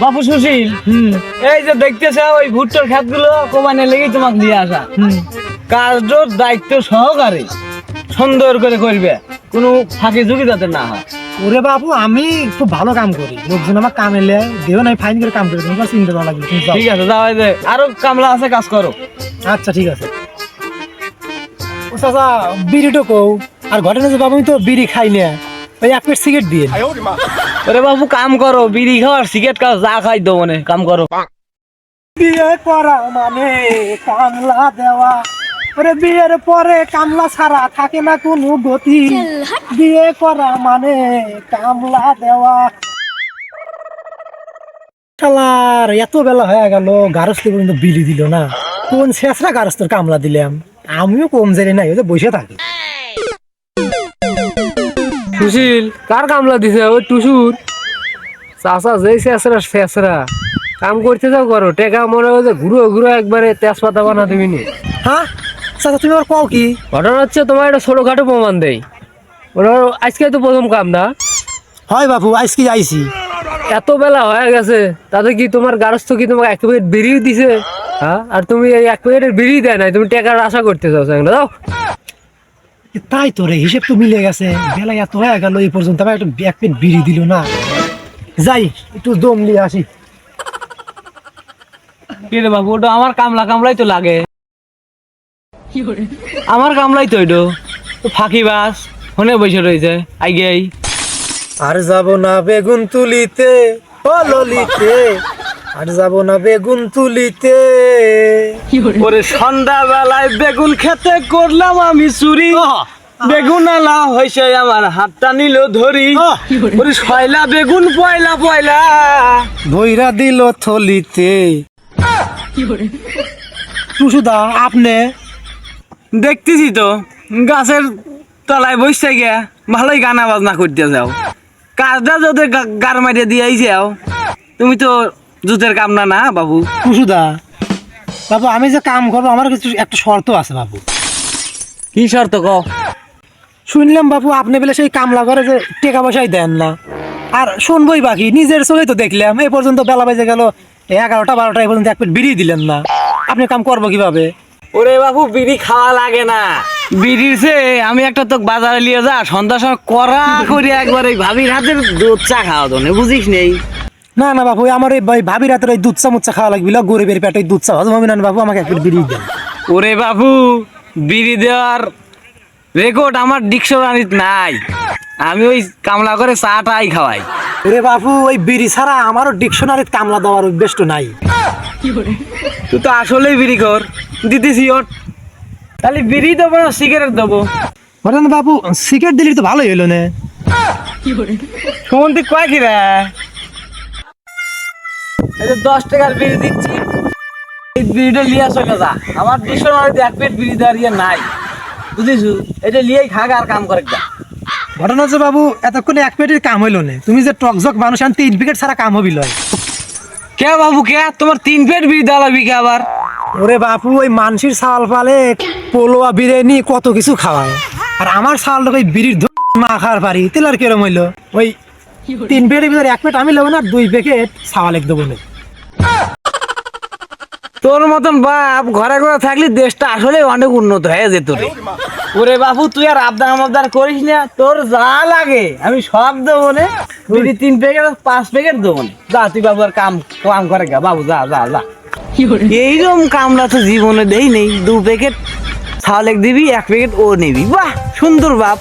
বাপু সুশীল হুম। এই যে দেখতেছে ওই ভুট্টার ক্ষেতগুলো কোবানে লেগেই তোমাকে দিয়ে আসা হুম। কাজটার দায়িত্ব সহকারে সুন্দর করে করবে কোনো ফাঁকি ঝুঁকি যাতে না হয়। ওরে বাবু আমি খুব ভালো কাম করি। লোকজন আমার কাম এলে দেহ নাই ফাইন করে কাম করি তোমার চিন্তা করা লাগবে ঠিক আছে যাও এই যে আরও কামলা আছে কাজ করো। আচ্ছা ঠিক আছে। ও চাচা বিড়িটো কও আর ঘটনা যে বাবু আমি তো বিড়ি খাই না। ওই এক প্লেট সিগারেট দিয়ে। ওরে বাবু, কাম করো, বিড়ি খাও আর সিগারেট খাও যা খাই দো মানে কাম করো। বিয়ে করা মানে কামলা দেওয়া। ওরে বিয়ের পরে কামলা ছাড়া থাকে না কোনো গতি। বিয়ে করা মানে কামলা দেওয়া। শালার, এত বেলা হয়ে গেল, গারস্থ পর্যন্ত বিলি দিল না। কোন শেষরা গারস্থর কামলা দিলাম? আমিও কম জানি নাই যে বসে থাকি। সুশীল কার কামলা দিছে? ওই টুসুর। চাষা যেই শেষরা শেষরা। কাম করতে যাও করো টেকা মনে হয় যে ঘুরো ঘুরো একবারে তেজপাতা বানা দিবি নি। হ্যাঁ? চাচা তুমি আবার কও কি? ঘটনা হচ্ছে তোমার একটা ছোটখাটো প্রমাণ দেই। ওরা আজকে তো প্রথম কাম না। হয় বাবু আজকে আইছি। এত বেলা হয়ে গেছে তাতে কি তোমার গারস্থ কি তোমাকে এক প্যাকেট বেরিয়ে দিছে? হ্যাঁ? আর তুমি এই এক প্যাকেটের বেরিয়ে দেয় নাই তুমি টাকার আশা করতে চাও সেখানে দাও তাই তো রে হিসেব তো মিলে গেছে। বেলা এত হয়ে গেল এই পর্যন্ত আবার একটু এক প্লেট বিড়ি দিল না। যাই একটু দম নিয়ে আসি। কি বাবু ওটা আমার কামলা কামলাই তো লাগে। আমার কামলাই তো ওইটো তো ফাঁকি বাস ফোনে বসে রয়েছে আই। গেই আর যাব না বেগুন তুলিতে ও ললিতে আর যাব না বেগুন তুলিতে। ওরে সন্ধ্যা বেলায় বেগুন খেতে করলাম আমি চুরি। বেগুন আলা হয়েছে আমার হাতটা নিল ধরি! ওরে ছয়লা বেগুন পয়লা পয়লা। ধইরা দিল থলিতে। টুসুদা আপনি? দেখতেছি তো গাছের তলায় বসে গিয়া ভালোই গানা বাজনা করতে যাও। কাজটা যদি গার মারিয়ে দিয়ে যাও তুমি তো জুতের কামনা না বাবু। কুসুদা বাবু আমি যে কাম করব আমার কিছু একটা শর্ত আছে বাবু। কি শর্ত ক? শুনলাম বাবু আপনি বলে সেই কামলা করে যে টাকা পয়সাই দেন না। আর শুনবই বাকি নিজের চোখে তো দেখলাম এই পর্যন্ত বেলা বেজে গেল এগারোটা বারোটা এই পর্যন্ত এক প্লেট বিড়ি দিলেন না। আপনি কাম করব কীভাবে? ওরে বাবু বিড়ি খাওয়া লাগে না। বিড়ির সে আমি একটা তো বাজারে নিয়ে যা সন্ধ্যার সময় করা করে একবার এই ভাবির হাতের দুধ চা খাওয়া তো বুঝিস নেই? না না বাবু আমার এই ভাবির হাতের ওই দুধ চা মুচ্চা খাওয়া লাগবে গরিবের পেটে দুধ চা হজম হবে না বাবু আমাকে এক প্লেট বিড়ি দেন। ওরে বাবু বিড়ি দেওয়ার রেকর্ড আমার ডিকশনারিত নাই। আমি ওই কামলা করে চাটাই খাওয়াই। ওরে বাবু ওই বিড়ি ছাড়া আমারও ডিকশনারিত কামলা দেওয়ার অভ্যেস তো নাই। তুই তো আসলেই বিড়ি কর দিতেছি ওর। তাহলে বিড়ি দেবো না সিগারেট দেবো? বলেন বাবু সিগারেট দিলি তো ভালোই হলো না। সুমন্তি কয় কি রে এই দশ টাকার বিড়ি দিচ্ছি। এই বিড়িটা লিয়া চলে যা আমার ডিকশনারিতে এক প্লেট বিড়ি ইয়ে নাই। বুঝিস? এটা লিয়েই খাগ আর কাম করে যা ঘটনা হচ্ছে বাবু এতক্ষণে এক প্লেটের কাম হইল না। তুমি যে টকজক মানুষ আন তিন প্যাকেট ছাড়া কাম হবিল কে বাবু কে? তোমার তিন প্লেট বিড়ি লাগবে কে আবার? ওরে বাপু ওই মানসির চাল পালে পোলোয়া বিরিয়ানি কত কিছু খাওয়ায়। আর আমার চাল ওই বিড়ির ধ- মা খাওয়ার পারি। তেল আর কিরম হইল? ওই তিন প্লেটের ভিতরে এক প্লেট আমি নেব না দুই প্যাকেট ছাওয়া লিখ দেবো না। তোর মতন বাপ ঘরে ঘরে থাকলে দেশটা আসলে অনেক উন্নত হয়ে যেত রে। ওরে বাবু তুই আর আবদার আমাবদার করিস না, তোর যা লাগে, আমি সব দেবো নে। বিড়ি তিন প্যাকেট পাঁচ প্যাকেট দেবো নে। যা, তুই বাবু আর কাম কাম করে গা, বাবু, যা যা যা। এইরকম কামলা তো জীবনে দেই নেই, দু প্যাকেট ছাওয়ালেক দিবি, এক প্যাকেট ও নিবি। বাহ, সুন্দর বাপ।